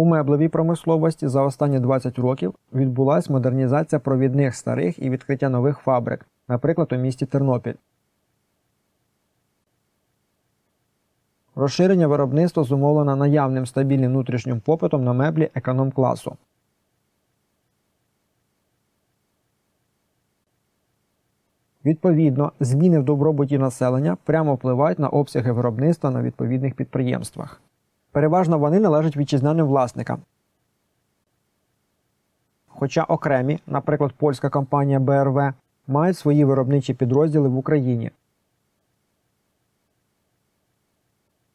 У меблевій промисловості за останні 20 років відбулася модернізація провідних старих і відкриття нових фабрик, наприклад, у місті Тернопіль. Розширення виробництва зумовлено наявним стабільним внутрішнім попитом на меблі економ-класу. Відповідно, зміни в добробуті населення прямо впливають на обсяги виробництва на відповідних підприємствах. Переважно вони належать вітчизняним власникам. Хоча окремі, наприклад, польська компанія БРВ, мають свої виробничі підрозділи в Україні.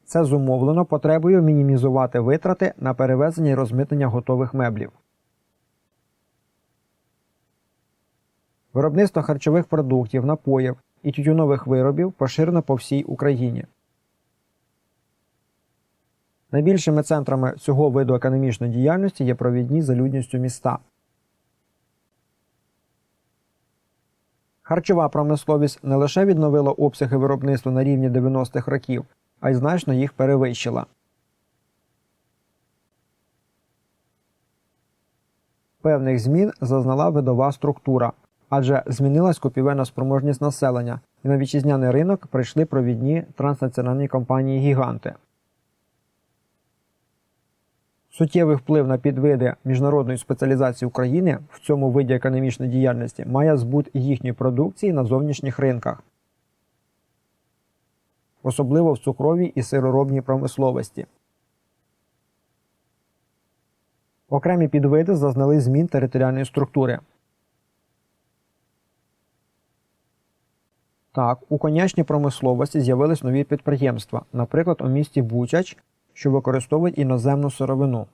Це зумовлено потребою мінімізувати витрати на перевезення і розмитнення готових меблів. Виробництво харчових продуктів, напоїв і тютюнових виробів поширено по всій Україні. Найбільшими центрами цього виду економічної діяльності є провідні за людністю міста. Харчова промисловість не лише відновила обсяги виробництва на рівні 90-х років, а й значно їх перевищила. Певних змін зазнала видова структура, адже змінилась купівельна спроможність населення, і на вітчизняний ринок прийшли провідні транснаціональні компанії-гіганти. Суттєвий вплив на підвиди міжнародної спеціалізації України в цьому виді економічної діяльності має збут їхньої продукції на зовнішніх ринках, особливо в цукровій і сироробній промисловості. Окремі підвиди зазнали змін територіальної структури. Так, у конячній промисловості з'явились нові підприємства, наприклад, у місті Бучач, що використовують іноземну сировину.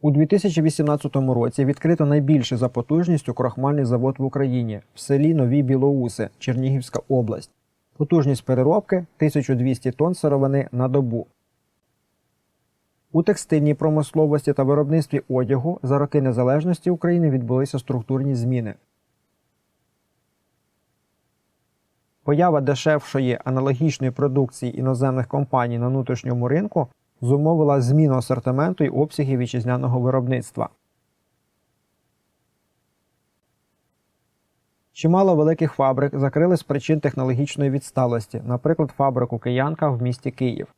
У 2018 році відкрито найбільший за потужністю крохмальний завод в Україні в селі Нові Білоуси, Чернігівська область. Потужність переробки 1200 тонн сировини на добу. У текстильній промисловості та виробництві одягу за роки незалежності України відбулися структурні зміни. Поява дешевшої аналогічної продукції іноземних компаній на внутрішньому ринку зумовила зміну асортименту і обсягів вітчизняного виробництва. Чимало великих фабрик закрили з причин технологічної відсталості, наприклад, фабрику Киянка в місті Київ.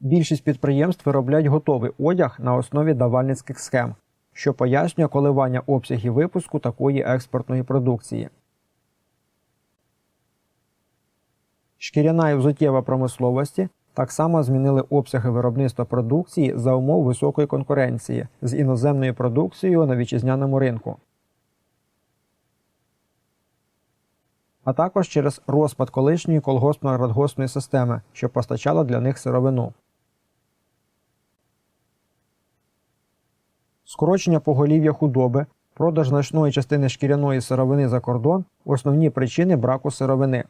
Більшість підприємств виробляють готовий одяг на основі давальницьких схем, що пояснює коливання обсягів випуску такої експортної продукції. Шкіряна і взуттєва промисловості так само змінили обсяги виробництва продукції за умов високої конкуренції з іноземною продукцією на вітчизняному ринку. А також через розпад колишньої колгоспно-радгоспної системи, що постачала для них сировину. Скорочення поголів'я худоби, продаж значної частини шкіряної сировини за кордон основні причини браку сировини.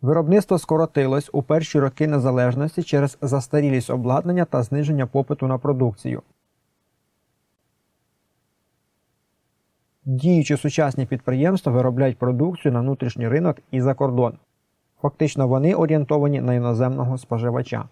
Виробництво скоротилось у перші роки незалежності через застарілість обладнання та зниження попиту на продукцію. Діючі сучасні підприємства виробляють продукцію на внутрішній ринок і за кордон. Фактично вони орієнтовані на іноземного споживача.